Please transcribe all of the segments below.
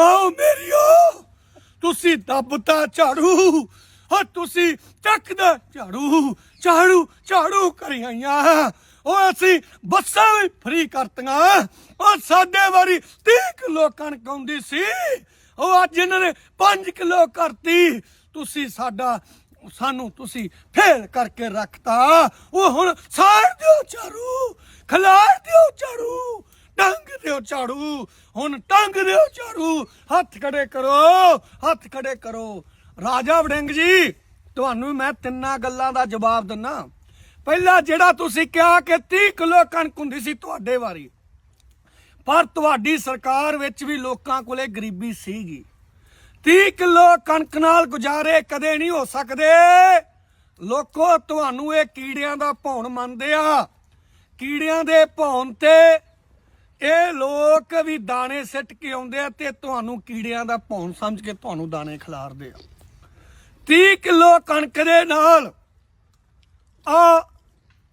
ਮਾਓ ਮੇਰੀਓ ਤੁਸੀਂ ਦੱਬਤਾ ਝਾੜੂ, ਹਾਂ, ਤੁਸੀਂ ਚੱਕਦਾ ਝਾੜੂ ਝਾੜੂ ਝਾੜੂ ਕਰੀਆਂ ਉਹ ਅਸੀਂ ਬੱਸਾਂ ਵੀ ਫਰੀ ਕਰਤੀਆਂ। ਉਹ ਸਾਡੇ ਵਾਰੀ 30 ਕਿਲੋ ਕਣਕ ਆਉਂਦੀ ਸੀ। ਉਹ ਅੱਜ ਇਹਨਾਂ ਨੇ 5 ਕਿਲੋ ਕਰਤੀ। ਤੁਸੀਂ ਸਾਡਾ, ਸਾਨੂੰ ਤੁਸੀਂ ਫੇਲ ਕਰਕੇ ਰੱਖਤਾ। ਉਹ ਹੁਣ ਸਾੜ ਦਿਓ ਝਾੜੂ ਖਲਾਰ ਦਿਓ ਝਾੜੂ ਟੰਗ ਦਿਓ ਝਾੜੂ ਹੁਣ ਟੰਗ ਦਿਓ ਝਾੜੂ ਹੱਥ ਖੜੇ ਕਰੋ, ਹੱਥ ਖੜੇ ਕਰੋ। ਰਾਜਾ ਵੜਿੰਗ ਜੀ, ਤੁਹਾਨੂੰ ਮੈਂ ਤਿੰਨਾਂ ਗੱਲਾਂ ਦਾ ਜਵਾਬ ਦਿੰਨਾ। ਪਹਿਲਾ ਜਿਹੜਾ ਤੁਸੀਂ ਕਿਹਾ ਕਿ 30 ਕਿਲੋ ਕਣਕ ਹੁੰਦੀ ਸੀ ਤੁਹਾਡੇ ਵਾਰੀ, ਪਰ ਤੁਹਾਡੀ ਸਰਕਾਰ ਵਿੱਚ ਵੀ ਲੋਕਾਂ ਕੋਲੇ ਗਰੀਬੀ ਸੀਗੀ। 30 ਕਿਲੋ ਕਣਕ ਨਾਲ ਗੁਜ਼ਾਰੇ ਕਦੇ ਨਹੀਂ ਹੋ ਸਕਦੇ। ਲੋਕੋ, ਤੁਹਾਨੂੰ ਇਹ ਕੀੜਿਆਂ ਦਾ ਭੌਣ ਮੰਨਦੇ ਆ। ਕੀੜਿਆਂ ਦੇ ਭੌਣ ਤੇ ਇਹ ਲੋਕ ਵੀ ਦਾਣੇ ਸਿੱਟ ਕੇ ਆਉਂਦੇ ਆ ਤੇ ਤੁਹਾਨੂੰ ਕੀੜਿਆਂ ਦਾ ਭੌਣ ਸਮਝ ਕੇ ਤੁਹਾਨੂੰ ਦਾਣੇ ਖਿਲਾਰਦੇ ਆ। 30 ਕਿਲੋ ਕਣਕ ਦੇ ਨਾਲ ਆ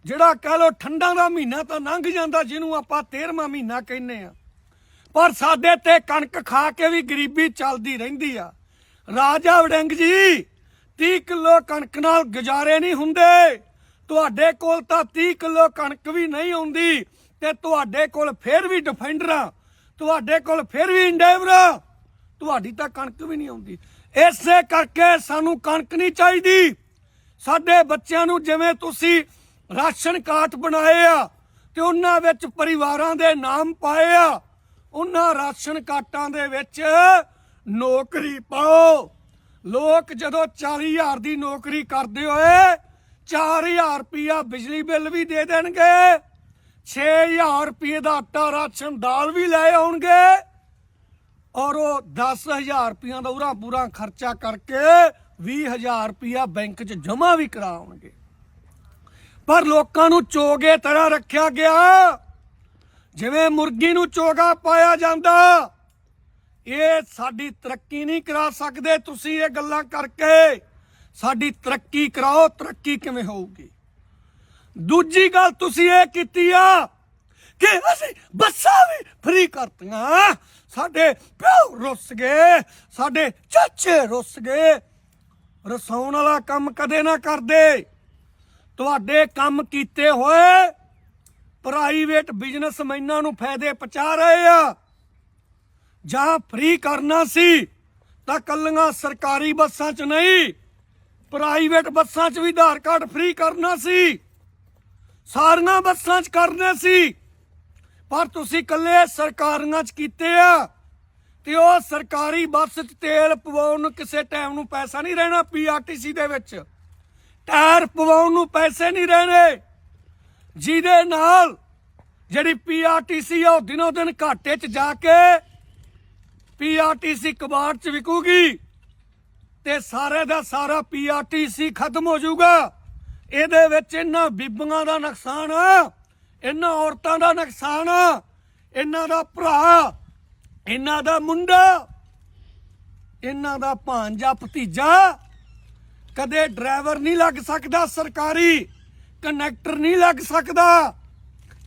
ਜਿਹੜਾ ਕਹ ਲੋ ਠੰਡਾਂ ਦਾ ਮਹੀਨਾ ਤਾਂ ਲੰਘ ਜਾਂਦਾ ਜਿਹਨੂੰ ਆਪਾਂ 13ਵਾਂ ਮਹੀਨਾ ਕਹਿੰਦੇ ਆ। ਪਰ ਸਾਡੇ ਤੇ ਕਣਕ ਖਾ ਕੇ ਵੀ ਗਰੀਬੀ ਚੱਲਦੀ ਰਹਿੰਦੀ ਆ। ਰਾਜਾ ਵੜਿੰਗ ਜੀ 30 ਕਿਲੋ ਕਣਕ ਨਾਲ ਗੁਜ਼ਾਰੇ ਨਹੀਂ ਹੁੰਦੇ। ਤੁਹਾਡੇ ਕੋਲ ਤਾਂ 30 ਕਿਲੋ ਕਣਕ ਵੀ ਨਹੀਂ ਆਉਂਦੀ। ਤੇ ਤੁਹਾਡੇ ਕੋਲ ਫਿਰ ਵੀ ਡਿਫੈਂਡਰਾਂ ਤੁਹਾਡੇ ਕੋਲ ਫਿਰ ਵੀ ਇੰਡੇਵਰਾ ਤੁਹਾਡੀ ਤਾਂ ਕਣਕ ਵੀ ਨਹੀਂ ਆਉਂਦੀ। ਇਸੇ ਕਰਕੇ ਸਾਨੂੰ ਕਣਕ ਨਹੀਂ ਚਾਹੀਦੀ। ਸਾਡੇ ਬੱਚਿਆਂ ਨੂੰ ਜਿਵੇਂ ਤੁਸੀਂ ਰਾਸ਼ਨ ਕਾਰਡ ਬਣਾਏ ਆ ਤੇ ਉਹਨਾਂ ਵਿੱਚ ਪਰਿਵਾਰਾਂ ਦੇ ਨਾਮ ਪਾਏ ਆ, ਉਹਨਾਂ ਰਾਸ਼ਨ ਕਾਰਡਾਂ ਦੇ ਵਿੱਚ ਨੌਕਰੀ ਪਾਓ। ਲੋਕ ਜਦੋਂ 40000 ਦੀ ਨੌਕਰੀ ਕਰਦੇ ਹੋਏ 4000 ਰੁਪਿਆ ਬਿਜਲੀ ਬਿੱਲ ਵੀ ਦੇ ਦੇਣਗੇ। 6000 ਰੁਪਏ ਦਾ ਆਟਾ ਰਾਸ਼ਨ ਦਾਲ ਵੀ ਲੈ ਆਉਣਗੇ ਔਰ ਉਹ 10000 ਰੁਪਈਆ ਦਾ ਉਰਾ ਪੂਰਾ ਖਰਚਾ ਕਰਕੇ 20000 ਰੁਪਈਆ ਬੈਂਕ 'ਚ ਜਮ੍ਹਾਂ ਵੀ ਕਰਾਉਣਗੇ। ਪਰ ਲੋਕਾਂ ਨੂੰ ਚੋਗੇ ਤਰ੍ਹਾਂ ਰੱਖਿਆ ਗਿਆ। ਜਿਵੇਂ ਮੁਰਗੀ ਨੂੰ ਚੋਗਾ ਪਾਇਆ ਜਾਂਦਾ, ਇਹ ਸਾਡੀ ਤਰੱਕੀ ਨਹੀਂ ਕਰਾ ਸਕਦੇ ਤੁਸੀਂ ਇਹ ਗੱਲਾਂ ਕਰਕੇ। ਸਾਡੀ ਤਰੱਕੀ ਕਰਾਓ, ਤਰੱਕੀ ਕਿਵੇਂ ਹੋਊਗੀ? ਦੂਜੀ ਗੱਲ ਤੁਸੀਂ ਇਹ ਕੀਤੀ ਆ ਕਿ ਅਸੀਂ ਬੱਸਾਂ ਵੀ ਫ੍ਰੀ ਕਰਤੀਆਂ। ਸਾਡੇ ਪਿਓ ਰੁੱਸ ਗਏ, ਸਾਡੇ ਚਾਚੇ ਰੁੱਸ ਗਏ। ਰਸਾਉਣ ਵਾਲਾ ਕੰਮ ਕਦੇ ਨਾ ਕਰਦੇ। ਤੁਹਾਡੇ ਕੰਮ ਕੀਤੇ ਹੋਏ ਪ੍ਰਾਈਵੇਟ ਬਿਜ਼ਨਸਮੈਨਾਂ ਨੂੰ ਫਾਇਦੇ ਪਹੁੰਚਾ ਰਹੇ ਆ। ਜਾਂ ਫ੍ਰੀ ਕਰਨਾ ਸੀ ਤਾਂ ਕੱਲੀਆਂ ਸਰਕਾਰੀ ਬੱਸਾਂ 'ਚ ਨਹੀਂ ਪ੍ਰਾਈਵੇਟ ਬੱਸਾਂ 'ਚ ਵੀ ਆਧਾਰ ਕਾਰਡ ਫ੍ਰੀ ਕਰਨਾ ਸੀ। ਸਾਰੀਆਂ ਬੱਸਾਂ 'ਚ ਕਰਨੇ ਸੀ। ਪਰ ਤੁਸੀਂ ਕੱਲੇ ਸਰਕਾਰਾਂ 'ਚ ਕੀਤੇ ਆ। ਤੇ ਉਹ ਸਰਕਾਰੀ ਬੱਸ 'ਚ ਤੇਲ ਪਵਾਉਣ ਨੂੰ ਕਿਸੇ ਟਾਈਮ ਨੂੰ ਪੈਸਾ ਨਹੀਂ ਰਹਿਣਾ ਪੀਆਰਟੀਸੀ ਦੇ ਵਿੱਚ। ਟਾਇਰ ਪਵਾਉਣ ਨੂੰ ਪੈਸੇ ਨਹੀਂ ਰਹਿਣੇ। ਜਿਹਦੇ ਨਾਲ ਜਿਹੜੀ ਪੀਆਰਟੀਸੀ ਆ, ਉਹ ਦਿਨੋ ਦਿਨ ਘਾਟੇ 'ਚ ਜਾ ਕੇ ਪੀਆਰਟੀਸੀ ਕਬਾੜ 'ਚ ਵਿਕੂਗੀ। ਤੇ ਸਾਰੇ ਦਾ ਸਾਰਾ ਪੀਆਰਟੀਸੀ ਖਤਮ ਹੋ ਜਾਊਗਾ। ਇਹਦੇ ਵਿੱਚ ਇਹਨਾਂ ਬੀਬੀਆਂ ਦਾ ਨੁਕਸਾਨ ਆ ਇਹਨਾਂ ਔਰਤਾਂ ਦਾ ਨੁਕਸਾਨ ਆ ਇਹਨਾਂ ਦਾ ਭਰਾ, ਇਹਨਾਂ ਦਾ ਮੁੰਡਾ, ਇਹਨਾਂ ਦਾ ਭਾਂਜਾ ਭਤੀਜਾ, ਕਦੇ ਡਰਾਈਵਰ ਨਹੀਂ ਲੱਗ ਸਕਦਾ, ਸਰਕਾਰੀ ਕਨੈਕਟਰ ਨਹੀਂ ਲੱਗ ਸਕਦਾ,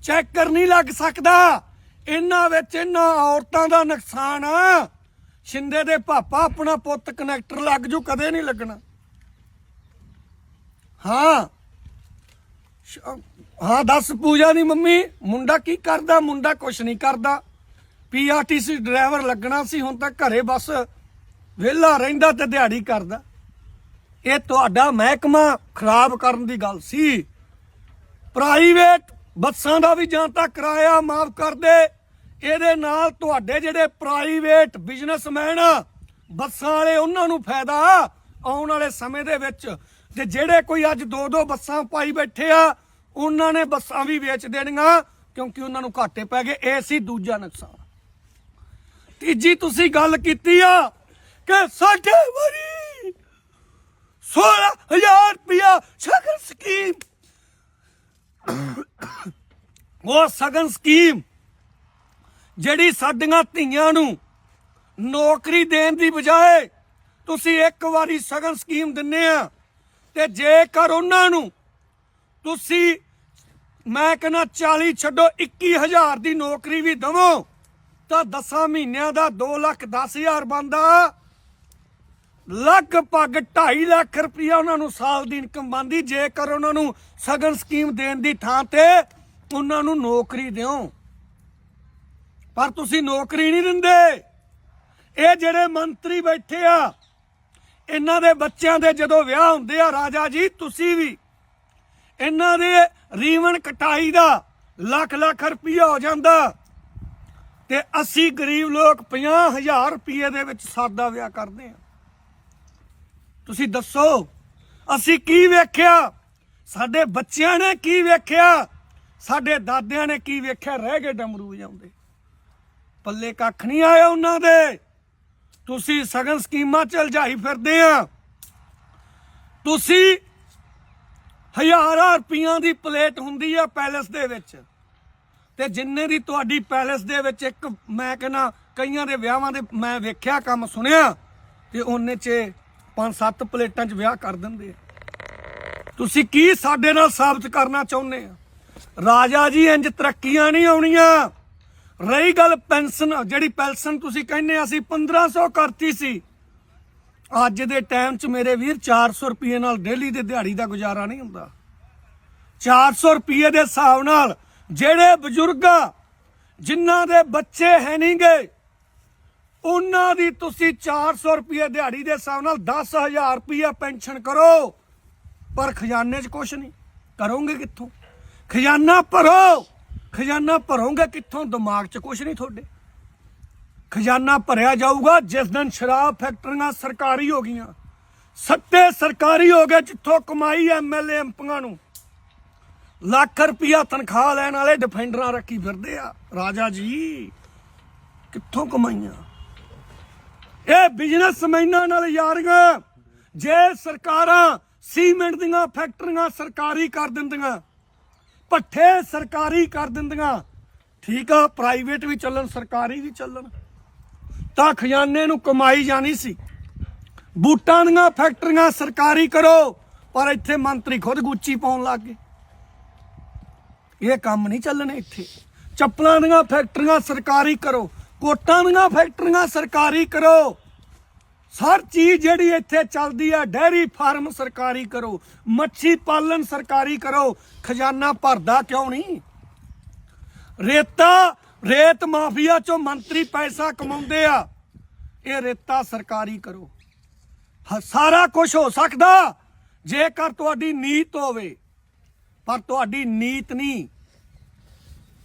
ਚੈਕਰ ਨਹੀਂ ਲੱਗ ਸਕਦਾ। ਇਹਨਾਂ ਵਿੱਚ ਇਹਨਾਂ ਔਰਤਾਂ ਦਾ ਨੁਕਸਾਨ ਆ ਸ਼ਿੰਦੇ ਦੇ ਪਾਪਾ ਆਪਣਾ ਪੁੱਤ ਕਨੈਕਟਰ ਲੱਗ ਜੂ, ਕਦੇ ਨਹੀਂ ਲੱਗਣਾ। ਹਾਂ। ਸ਼- ਹਾਂ, ਦੱਸ ਪੂਜਾ ਦੀ ਮੰਮੀ, ਮੁੰਡਾ ਕੀ ਕਰਦਾ? ਮੁੰਡਾ ਕੁਛ ਨਹੀਂ ਕਰਦਾ। ਪੀਆਰਟੀਸੀ ਡਰਾਈਵਰ ਲੱਗਣਾ ਸੀ, ਹੁਣ ਤਾਂ ਘਰੇ ਬਸ ਵਿਹਲਾ ਰਹਿੰਦਾ ਤੇ ਦਿਹਾੜੀ ਕਰਦਾ। ਇਹ ਤੁਹਾਡਾ ਮਹਿਕਮਾ ਖਰਾਬ ਕਰਨ ਦੀ ਗੱਲ ਸੀ। ਪ੍ਰਾਈਵੇਟ ਬੱਸਾਂ ਦਾ ਵੀ ਜਾਂ ਤਾਂ ਕਿਰਾਇਆ ਮਾਫ ਕਰ ਦੇ। ਇਹਦੇ ਨਾਲ ਤੁਹਾਡੇ ਜਿਹੜੇ ਪ੍ਰਾਈਵੇਟ ਬਿਜ਼ਨਸਮੈਨ ਆ, ਬੱਸਾਂ ਵਾਲੇ, ਉਹਨਾਂ ਨੂੰ ਫਾਇਦਾ ਆਉਣ ਵਾਲੇ ਸਮੇਂ ਦੇ ਵਿੱਚ ਤੇ ਜਿਹੜੇ ਕੋਈ ਅੱਜ ਦੋ ਦੋ ਬੱਸਾਂ ਪਾਈ ਬੈਠੇ ਆ, ਉਹਨਾਂ ਨੇ ਬੱਸਾਂ ਵੀ ਵੇਚ ਦੇਣੀਆਂ, ਕਿਉਂਕਿ ਉਹਨਾਂ ਨੂੰ ਘਾਟੇ ਪੈ ਗਏ। ਇਹ ਸੀ ਦੂਜਾ ਨੁਕਸਾਨ। ਤੀਜੀ ਤੁਸੀਂ ਗੱਲ ਕੀਤੀ ਆ ਕਿ ਸਾਡੇ ਵਾਰੀ 16000 ਰੁਪਇਆ ਸ਼ਗਨ ਸਕੀਮ। ਉਹ ਸਗਨ ਸਕੀਮ ਜਿਹੜੀ ਸਾਡੀਆਂ ਧੀਆਂ ਨੂੰ ਨੌਕਰੀ ਦੇਣ ਦੀ ਬਜਾਏ ਤੁਸੀਂ ਇੱਕ ਵਾਰੀ ਸਗਨ ਸਕੀਮ ਦਿੰਨੇ ਆ। ਤੇ ਜੇਕਰ ਉਹਨਾਂ ਨੂੰ ਤੁਸੀਂ, ਮੈਂ ਕਹਿੰਦਾ 40 ਛੱਡੋ 21000 ਦੀ ਨੌਕਰੀ ਵੀ ਦਵੋ, ਤਾਂ 10 ਮਹੀਨਿਆਂ ਦਾ 2 ਲੱਖ 10 ਹਜ਼ਾਰ ਬੰਦਾ ਲਗਭਗ 2.5 ਲੱਖ ਰੁਪਇਆ ਉਹਨਾਂ ਨੂੰ ਸਾਲ ਦੀ ਇਨਕਮ ਬੰਦੀ ਜੇਕਰ ਉਹਨਾਂ ਨੂੰ ਸਗਨ ਸਕੀਮ ਦੇਣ ਦੀ ਥਾਂ ਤੇ ਉਹਨਾਂ ਨੂੰ ਨੌਕਰੀ ਦਿਓ। ਪਰ ਤੁਸੀਂ ਨੌਕਰੀ ਨਹੀਂ ਦਿੰਦੇ। ਇਹ ਜਿਹੜੇ ਮੰਤਰੀ ਬੈਠੇ ਆ ਇਹਨਾਂ ਦੇ ਬੱਚਿਆਂ ਦੇ ਜਦੋਂ ਵਿਆਹ ਹੁੰਦੇ ਆ ਰਾਜਾ ਜੀ, ਤੁਸੀਂ ਵੀ। ਇਹਨਾਂ ਦੇ ਰੀਵਨ ਕਟਾਈ ਦਾ ਲੱਖ ਲੱਖ ਰੁਪਈਆ ਹੋ ਜਾਂਦਾ। ਤੇ ਅਸੀਂ ਗਰੀਬ ਲੋਕ 50000 ਰੁਪਏ ਦੇ ਵਿੱਚ ਸਾਦਾ ਵਿਆਹ ਕਰਦੇ ਆ। ਤੁਸੀਂ ਦੱਸੋ, ਅਸੀਂ ਕੀ ਵੇਖਿਆ? ਸਾਡੇ ਬੱਚਿਆਂ ਨੇ ਕੀ ਵੇਖਿਆ? ਸਾਡੇ ਦਾਦਿਆਂ ਨੇ ਕੀ ਵੇਖਿਆ? ਰਹਿ ਗਏ ਡਮਰੂ ਵਜਾਉਂਦੇ ਪੱਲੇ ਕੱਖ ਨਹੀਂ ਆਇਆ ਉਹਨਾਂ ਦੇ। ਤੁਸੀਂ ਸਗਨ ਸਕੀਮਾਂ ਚ ਲਜਾਈ ਫਿਰਦੇ ਆ। ਤੁਸੀਂ ਹਜ਼ਾਰਾਂ ਰੁਪਈਆਂ ਦੀ ਪਲੇਟ ਹੁੰਦੀ ਆ ਪੈਲਸ ਦੇ ਵਿੱਚ। ਤੇ ਜਿੰਨੇ ਦੀ ਤੁਹਾਡੀ ਪੈਲਸ ਦੇ ਵਿੱਚ ਇੱਕ ਮੈਂ ਕਹਿੰਦਾ, ਕਈਆਂ ਦੇ ਵਿਆਹਾਂ ਦੇ ਮੈਂ ਵੇਖਿਆ ਕੰਮ ਸੁਣਿਆ, ਤੇ ਉਹਨੇ 'ਚ ਪੰਜ ਸੱਤ ਪਲੇਟਾਂ 'ਚ ਵਿਆਹ ਕਰ ਦਿੰਦੇ ਆ। ਤੁਸੀਂ ਕੀ ਸਾਡੇ ਨਾਲ ਸਾਬਤ ਕਰਨਾ ਚਾਹੁੰਦੇ ਆ? ਰਾਜਾ ਜੀ ਇੰਜ ਤਰੱਕੀਆਂ ਨਹੀਂ ਆਉਣੀਆਂ। ਰਹੀ ਗੱਲ ਪੈਨਸ਼ਨ ਜਿਹੜੀ ਪੈਨਸ਼ਨ ਤੁਸੀਂ ਕਹਿੰਦੇ ਅਸੀਂ 1500 ਕਰਤੀ ਸੀ। ਅੱਜ ਦੇ ਟਾਈਮ 'ਚ ਮੇਰੇ ਵੀਰ 400 ਰੁਪਏ ਨਾਲ ਡੇਲੀ ਦੇ ਦਿਹਾੜੀ ਦਾ ਗੁਜ਼ਾਰਾ ਨਹੀਂ ਹੁੰਦਾ। 400 ਰੁਪਏ ਦੇ ਹਿਸਾਬ ਨਾਲ ਜਿਹੜੇ ਬਜ਼ੁਰਗ ਆ, ਜਿਨ੍ਹਾਂ ਦੇ ਬੱਚੇ ਹੈ ਨਹੀਂਗੇ ਉਹਨਾਂ ਦੀ ਤੁਸੀਂ 400 ਰੁਪਏ ਦਿਹਾੜੀ ਦੇ ਹਿਸਾਬ ਨਾਲ 10000 ਰੁਪਏ ਪੈਨਸ਼ਨ ਕਰੋ। ਪਰ ਖਜ਼ਾਨੇ 'ਚ ਕੁਛ ਨਹੀਂ। ਕਰੋਗੇ ਕਿੱਥੋਂ? ਖਜ਼ਾਨਾ ਭਰੋ। ਖਜ਼ਾਨਾ ਭਰੋਗੇ ਕਿੱਥੋਂ? ਦਿਮਾਗ 'ਚ ਕੁਛ ਨਹੀਂ ਤੁਹਾਡੇ। ਖਜ਼ਾਨਾ ਭਰਿਆ ਜਾਊਗਾ ਜਿਸ ਦਿਨ ਸ਼ਰਾਬ ਫੈਕਟਰੀਆਂ ਸਰਕਾਰੀ ਹੋ ਗਈਆਂ। ਸੱਤੇ ਸਰਕਾਰੀ ਹੋ ਗਏ ਜਿੱਥੋਂ ਕਮਾਈ ਐਮਐਲਏ ਐਮਪੀਆਂ ਨੂੰ। ਲੱਖ ਰੁਪਇਆ ਤਨਖਾਹ ਲੈਣ ਵਾਲੇ ਡਿਫੈਂਡਰਾਂ ਰੱਖੀ ਫਿਰਦੇ ਆ। ਰਾਜਾ ਜੀ, ਕਿੱਥੋਂ ਕਮਾਈਆਂ? ਇਹ ਬਿਜ਼ਨਸ ਮੈਨਾਂ ਨਾਲ ਯਾਰੀਆਂ। ਜੇ ਸਰਕਾਰਾਂ ਸੀਮੈਂਟ ਦੀਆਂ ਫੈਕਟਰੀਆਂ ਸਰਕਾਰੀ ਕਰ ਦਿੰਦੀਆਂ ਪੱਠੇ ਸਰਕਾਰੀ ਕਰ ਦਿੰਦੀਆਂ। ਠੀਕ ਆ ਪ੍ਰਾਈਵੇਟ ਵੀ ਚੱਲਣ, ਸਰਕਾਰੀ ਵੀ ਚੱਲਣ। ਤਾਂ ਖਜ਼ਾਨੇ ਨੂੰ ਕਮਾਈ ਜਾਣੀ ਸੀ। ਬੂਟਾਂ ਦੀਆਂ ਫੈਕਟਰੀਆਂ ਸਰਕਾਰੀ ਕਰੋ, ਪਰ ਇੱਥੇ ਮੰਤਰੀ ਖੁਦ ਗੁੱਚੀ ਪਾਉਣ ਲੱਗ ਗਏ। ਇਹ ਕੰਮ ਨਹੀਂ ਚੱਲਣੇ ਇੱਥੇ। ਚੱਪਲਾਂ ਦੀਆਂ ਫੈਕਟਰੀਆਂ ਸਰਕਾਰੀ ਕਰੋ, ਕੋਟਾਂ ਦੀਆਂ ਫੈਕਟਰੀਆਂ ਸਰਕਾਰੀ ਕਰੋ। ਹਰ ਚੀਜ਼ ਜਿਹੜੀ ਇੱਥੇ ਚੱਲਦੀ ਹੈ ਡੈਰੀ ਫਾਰਮ ਸਰਕਾਰੀ ਕਰੋ, ਮੱਛੀ ਪਾਲਣ ਸਰਕਾਰੀ ਕਰੋ, ਖਜ਼ਾਨਾ ਭਰਦਾ ਕਿਉਂ ਨਹੀਂ? ਰੇਤਾ ਰੇਤ ਮਾਫੀਆ ਚੋਂ ਮੰਤਰੀ ਪੈਸਾ ਕਮਾਉਂਦੇ ਆ, ਇਹ ਰੇਤਾ ਸਰਕਾਰੀ ਕਰੋ। ਸਾਰਾ ਕੁਝ ਹੋ ਸਕਦਾ, ਜੇਕਰ ਤੁਹਾਡੀ ਨੀਤ ਹੋਵੇ, ਪਰ ਤੁਹਾਡੀ ਨੀਤ ਨਹੀਂ।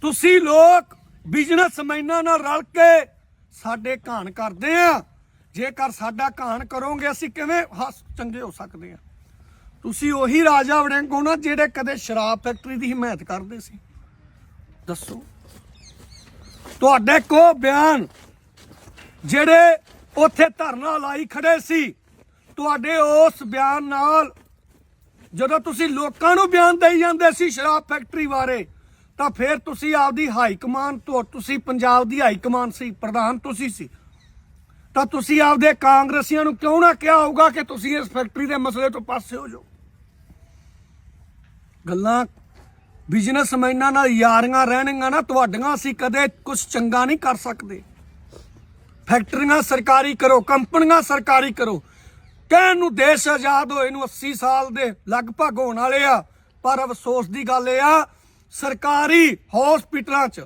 ਤੁਸੀਂ ਲੋਕ ਬਿਜ਼ਨਸਮੈਨਾਂ ਨਾਲ ਰਲ ਕੇ ਸਾਡੇ ਘਾਣ ਕਰਦੇ ਆ। ਜੇਕਰ ਸਾਡਾ ਘਾਣ ਕਰੋਗੇ, ਅਸੀਂ ਕਿਵੇਂ ਚੰਗੇ ਹੋ ਸਕਦੇ ਆ ਤੁਸੀਂ ਉਹੀ ਰਾਜਾ ਵੜਿੰਗ ਹੋ ਨਾ, ਜਿਹੜੇ ਕਦੇ ਸ਼ਰਾਬ ਫੈਕਟਰੀ ਦੀ ਹਮਾਇਤ ਕਰਦੇ ਸੀ। ਦੱਸੋ। ਤੁਹਾਡੇ ਕੋ ਬਿਆਨ, ਜਿਹੜੇ ਉੱਥੇ ਧਰਨਾ ਲਾਈ ਖੜੇ ਸੀ, ਤੁਹਾਡੇ ਉਸ ਬਿਆਨ ਨਾਲ ਜਦੋਂ ਤੁਸੀਂ ਲੋਕਾਂ ਨੂੰ ਬਿਆਨ ਦੇਈ ਜਾਂਦੇ ਸੀ ਸ਼ਰਾਬ ਫੈਕਟਰੀ ਬਾਰੇ, ਤਾਂ ਫਿਰ ਤੁਸੀਂ ਆਪਦੀ ਹਾਈ ਕਮਾਨ ਤੋਂ, ਤੁਸੀਂ ਪੰਜਾਬ ਦੀ ਹਾਈ ਕਮਾਨ ਸੀ, ਪ੍ਰਧਾਨ ਤੁਸੀਂ ਸੀ। ਤਾਂ ਤੁਸੀਂ ਆਪਦੇ ਕਾਂਗਰਸੀਆਂ ਨੂੰ ਕਿਉਂ ਨਾ ਕਿਹਾ ਹੋਊਗਾ ਕਿ ਤੁਸੀਂ ਇਸ ਫੈਕਟਰੀ ਦੇ ਮਸਲੇ ਤੋਂ ਪਾਸੇ ਹੋ ਜਾਓ? ਗੱਲਾਂ ਬਿਜ਼ਨਸਮੈਨਾਂ ਨਾਲ ਯਾਰੀਆਂ ਰਹਿਣਗੀਆਂ ਨਾ, ਤੁਹਾਡੀਆਂ ਅਸੀਂ ਕਦੇ ਕੁਝ ਚੰਗਾ ਨਹੀਂ ਕਰ ਸਕਦੇ। ਫੈਕਟਰੀਆਂ ਸਰਕਾਰੀ ਕਰੋ, ਕੰਪਨੀਆਂ ਸਰਕਾਰੀ ਕਰੋ। ਕਹਿਣ ਨੂੰ ਦੇਸ਼ ਆਜ਼ਾਦ ਹੋਏ ਨੂੰ 80 ਸਾਲ ਦੇ ਲਗਭਗ ਹੋਣ ਵਾਲੇ ਆ, ਪਰ ਅਫਸੋਸ ਦੀ ਗੱਲ ਇਹ ਆ, ਸਰਕਾਰੀ ਹਸਪੀਟਲਾਂ 'ਚ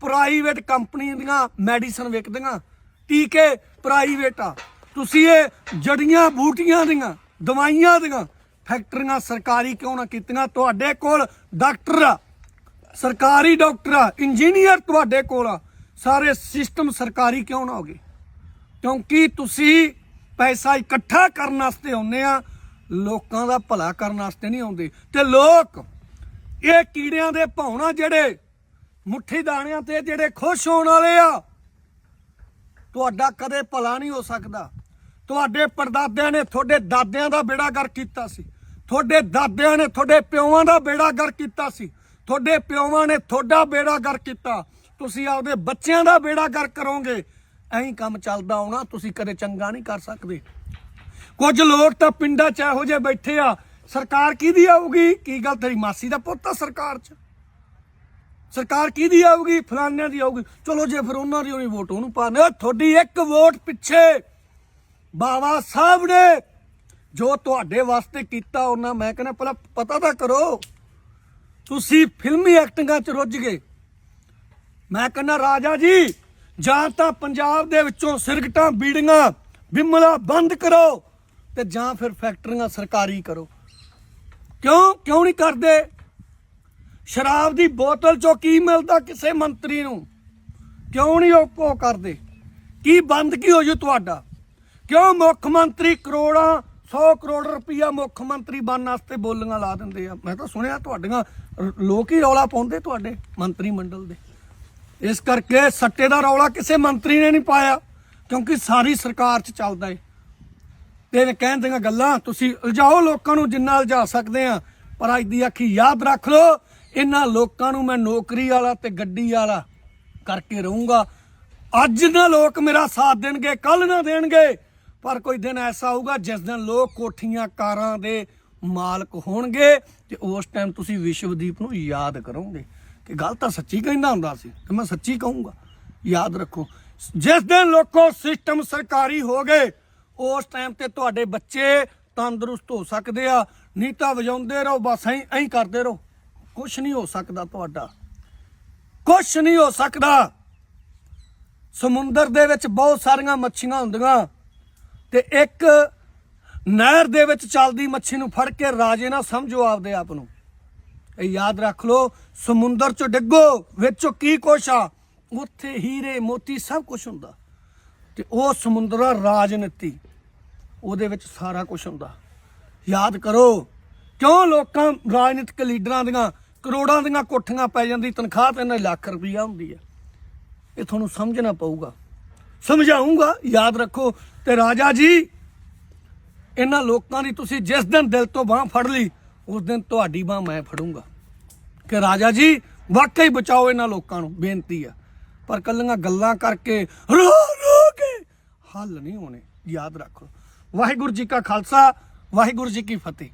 ਪ੍ਰਾਈਵੇਟ ਕੰਪਨੀ ਦੀਆਂ ਮੈਡੀਸਨ ਵਿਕਦੀਆਂ ਟੀਕੇ ਪ੍ਰਾਈਵੇਟ ਆ। ਤੁਸੀਂ ਇਹ ਜੜੀਆਂ ਬੂਟੀਆਂ ਦੀਆਂ, ਦਵਾਈਆਂ ਦੀਆਂ ਫੈਕਟਰੀਆਂ ਸਰਕਾਰੀ ਕਿਉਂ ਨਾ ਕੀਤੀਆਂ? ਤੁਹਾਡੇ ਕੋਲ ਡਾਕਟਰ ਆ, ਸਰਕਾਰੀ ਡਾਕਟਰ ਆ, ਇੰਜੀਨੀਅਰ ਤੁਹਾਡੇ ਕੋਲ ਆ। ਸਾਰੇ ਸਿਸਟਮ ਸਰਕਾਰੀ ਕਿਉਂ ਨਾ ਹੋਗੇ ਕਿਉਂਕਿ ਤੁਸੀਂ ਪੈਸਾ ਇਕੱਠਾ ਕਰਨ ਵਾਸਤੇ ਆਉਂਦੇ ਆ, ਲੋਕਾਂ ਦਾ ਭਲਾ ਕਰਨ ਵਾਸਤੇ ਨਹੀਂ ਆਉਂਦੇ। ਤੇ ਲੋਕ, ਇਹ ਕੀੜਿਆਂ ਦੇ ਭੌਣਾ ਜਿਹੜੇ ਮੁੱਠੀ ਦਾਣਿਆਂ ਤੇ ਜਿਹੜੇ ਖੁਸ਼ ਹੋਣ ਵਾਲੇ ਆ ਤੁਹਾਡਾ ਕਦੇ ਭਲਾ ਨਹੀਂ ਹੋ ਸਕਦਾ। ਤੁਹਾਡੇ ਪਰਦਾਦਿਆਂ ਨੇ ਤੁਹਾਡੇ ਦਾਦਿਆਂ ਦਾ ਬੇੜਾ ਗਰ ਕੀਤਾ ਸੀ। ਤੁਹਾਡੇ ਦਾਦਿਆਂ ਨੇ ਤੁਹਾਡੇ ਪਿਓਾਂ ਦਾ ਬੇੜਾ ਗਰ ਕੀਤਾ ਸੀ। ਤੁਹਾਡੇ ਪਿਓਾਂ ਨੇ ਤੁਹਾਡਾ ਬੇੜਾ ਗਰ ਕੀਤਾ। ਤੁਸੀਂ ਆਪਦੇ ਬੱਚਿਆਂ ਦਾ ਬੇੜਾ ਗਰ ਕਰੋਗੇ। ਐਂ ਕੰਮ ਚੱਲਦਾ ਆਉਣਾ, ਤੁਸੀਂ ਕਦੇ ਚੰਗਾ ਨਹੀਂ ਕਰ ਸਕਦੇ। ਕੁਝ ਲੋਕ ਤਾਂ ਪਿੰਡਾਂ 'ਚ ਇਹੋ ਜਿਹੇ ਬੈਠੇ ਆ। ਸਰਕਾਰ ਕਿਹਦੀ ਆਊਗੀ? ਕੀ ਗੱਲ ਤੇਰੀ ਮਾਸੀ ਦਾ ਪੁੱਤ ਆ ਸਰਕਾਰ 'ਚ? ਸਰਕਾਰ ਕਿਹਦੀ ਆਊਗੀ? ਫਲਾਨਿਆਂ ਦੀ ਆਊਗੀ। ਚਲੋ ਜੇ ਫਿਰ ਉਹਨਾਂ ਦੀ ਹੋਣੀ ਵੋਟ, ਉਹਨੂੰ ਪਾਣੇ ਤੁਹਾਡੀ ਇੱਕ ਵੋਟ ਪਿੱਛੇ ਬਾਬਾ ਸਾਹਿਬ ਨੇ ਜੋ ਤੁਹਾਡੇ ਵਾਸਤੇ ਕੀਤਾ, ਉਹਨਾਂ ਮੈਂ ਕਹਿੰਦਾ ਪਹਿਲਾਂ ਪਤਾ ਤਾਂ ਕਰੋ। ਤੁਸੀਂ ਫਿਲਮੀ ਐਕਟਿੰਗਾਂ 'ਚ ਰੁੱਝ ਗਏ। ਮੈਂ ਕਹਿੰਦਾ, ਰਾਜਾ ਜੀ, ਜਾਂ ਤਾਂ ਪੰਜਾਬ ਦੇ ਵਿੱਚੋਂ ਸਿਰਗਟਾਂ, ਬੀੜੀਆਂ, ਬਿਮਲਾ ਬੰਦ ਕਰੋ ਤੇ ਜਾਂ ਫਿਰ ਫੈਕਟਰੀਆਂ ਸਰਕਾਰੀ ਕਰੋ। ਕਿਉਂ? ਕਿਉਂ ਨਹੀਂ ਕਰਦੇ? ਸ਼ਰਾਬ ਦੀ ਬੋਤਲ ਚੋਂ ਕੀ ਮਿਲਦਾ ਕਿਸੇ ਮੰਤਰੀ ਨੂੰ? ਕਿਉਂ ਨਹੀਂ ਉਹ ਉਹ ਕਰਦੇ? ਕੀ ਬੰਦ ਕੀ ਹੋ ਜੂ ਤੁਹਾਡਾ? ਕਿਉਂ ਮੁੱਖ ਮੰਤਰੀ ਕਰੋੜਾਂ 100 ਕਰੋੜ ਰੁਪਈਆ ਮੁੱਖ ਮੰਤਰੀ ਬਣਨ ਵਾਸਤੇ ਬੋਲੀਆਂ ਲਾ ਦਿੰਦੇ ਆ? ਮੈਂ ਤਾਂ ਸੁਣਿਆ ਤੁਹਾਡੀਆਂ ਲੋਕ ਹੀ ਰੌਲਾ ਪਾਉਂਦੇ ਤੁਹਾਡੇ ਮੰਤਰੀ ਮੰਡਲ ਦੇ। ਇਸ ਕਰਕੇ ਸੱਟੇ ਦਾ ਰੌਲਾ ਕਿਸੇ ਮੰਤਰੀ ਨੇ ਨਹੀਂ ਪਾਇਆ, ਕਿਉਂਕਿ ਸਾਰੀ ਸਰਕਾਰ 'ਚ ਚੱਲਦਾ ਏ। ਤੇ ਇਹ ਕਹਿਣ ਦੀਆਂ ਗੱਲਾਂ, ਤੁਸੀਂ ਉਲਝਾਓ ਲੋਕਾਂ ਨੂੰ ਜਿੰਨਾ ਉਲਝਾ ਸਕਦੇ ਆ, ਪਰ ਅੱਜ ਦੀ ਅੱਖੀ ਯਾਦ ਰੱਖ ਲਓ ਇਹਨਾਂ ਲੋਕਾਂ ਨੂੰ ਮੈਂ ਨੌਕਰੀ ਵਾਲਾ ਤੇ ਗੱਡੀ ਵਾਲਾ ਕਰਕੇ ਰਹੂੰਗਾ। ਅੱਜ ਨਾ ਲੋਕ ਮੇਰਾ ਸਾਥ ਦੇਣਗੇ ਕੱਲ ਨਾ ਦੇਣਗੇ। ਪਰ ਕੋਈ ਦਿਨ ਐਸਾ ਆਊਗਾ ਜਿਸ ਦਿਨ ਲੋਕ ਕੋਠੀਆਂ ਕਾਰਾਂ ਦੇ ਮਾਲਕ ਹੋਣਗੇ ਤੇ ਉਸ ਟਾਈਮ ਤੁਸੀਂ ਵਿਸ਼ਵਦੀਪ ਨੂੰ ਯਾਦ ਕਰੋਗੇ। ਕਿ ਗੱਲ ਤਾਂ ਸੱਚੀ ਕਹਿੰਦਾ ਹੁੰਦਾ ਸੀ ਤੇ ਮੈਂ ਸੱਚੀ ਕਹੂੰਗਾ, ਯਾਦ ਰੱਖੋ। ਜਿਸ ਦਿਨ ਲੋਕੋ ਸਿਸਟਮ ਸਰਕਾਰੀ ਹੋ ਗਏ, ਉਸ ਟਾਈਮ ਤੇ ਤੁਹਾਡੇ ਬੱਚੇ ਤੰਦਰੁਸਤ ਹੋ ਸਕਦੇ ਆ, ਨਹੀਂ ਤਾਂ ਵਜਾਉਂਦੇ ਰਹੋ, ਬਸ ਐਂ ਐਂ ਕਰਦੇ ਰਹੋ। ਕੁਝ ਨਹੀਂ ਹੋ ਸਕਦਾ ਤੁਹਾਡਾ। ਕੁਝ ਨਹੀਂ ਹੋ ਸਕਦਾ। ਸਮੁੰਦਰ ਦੇ ਵਿੱਚ ਬਹੁਤ ਸਾਰੀਆਂ ਮੱਛੀਆਂ ਹੁੰਦੀਆਂ ਤੇ ਇੱਕ ਨਹਿਰ ਦੇ ਵਿੱਚ ਚੱਲਦੀ ਮੱਛੀ ਨੂੰ ਫੜ ਕੇ ਰਾਜੇ ਨਾ ਸਮਝੋ ਆਪਦੇ ਆਪ ਨੂੰ। ਇਹ ਯਾਦ ਰੱਖ ਲਓ, ਸਮੁੰਦਰ ਚ ਡਿੱਗੋ, ਵਿੱਚੋਂ ਕੀ ਕੁਛ ਆ? ਉੱਥੇ ਹੀਰੇ, ਮੋਤੀ ਸਭ ਕੁਝ ਹੁੰਦਾ। ਤੇ ਉਹ ਸਮੁੰਦਰ ਆ ਰਾਜਨੀਤੀ ਉਹਦੇ ਵਿੱਚ ਸਾਰਾ ਕੁਝ ਹੁੰਦਾ। ਯਾਦ ਕਰੋ, ਕਿਉਂ ਲੋਕਾਂ, ਰਾਜਨੀਤਿਕ ਲੀਡਰਾਂ ਦੀਆਂ ਕਰੋੜਾਂ ਦੀਆਂ ਕੋਠੀਆਂ ਪੈ ਜਾਂਦੀ, ਤਨਖਾਹ ਤੇ ਇਹਨਾਂ ਲੱਖ ਰੁਪਈਆ ਹੁੰਦੀ ਹੈ ਇਹ ਤੁਹਾਨੂੰ ਸਮਝਣਾ ਪਊਗਾ। ਸਮਝਾਉਂਗਾ ਯਾਦ ਰੱਖੋ। ਤੇ ਰਾਜਾ ਜੀ, ਇਹਨਾਂ ਲੋਕਾਂ ਦੀ ਤੁਸੀਂ ਜਿਸ ਦਿਨ ਦਿਲ ਤੋਂ ਬਾਹ ਫੜ ਲਈ, ਉਸ ਦਿਨ ਤੁਹਾਡੀ ਬਾਹ ਮੈਂ ਫੜੂੰਗਾ। ਕਿ ਰਾਜਾ ਜੀ, ਵਾਕਈ ਬਚਾਓ ਇਹਨਾਂ ਲੋਕਾਂ ਨੂੰ, ਬੇਨਤੀ ਆ। ਪਰ ਕੱਲੀਆਂ ਗੱਲਾਂ ਕਰਕੇ ਰੋ ਰੋ ਕੇ ਹੱਲ ਨਹੀਂ ਹੋਣੇ, ਯਾਦ ਰੱਖੋ। ਵਾਹਿਗੁਰੂ ਜੀ ਕਾ ਖਾਲਸਾ, ਵਾਹਿਗੁਰੂ ਜੀ ਕੀ ਫਤਿਹ।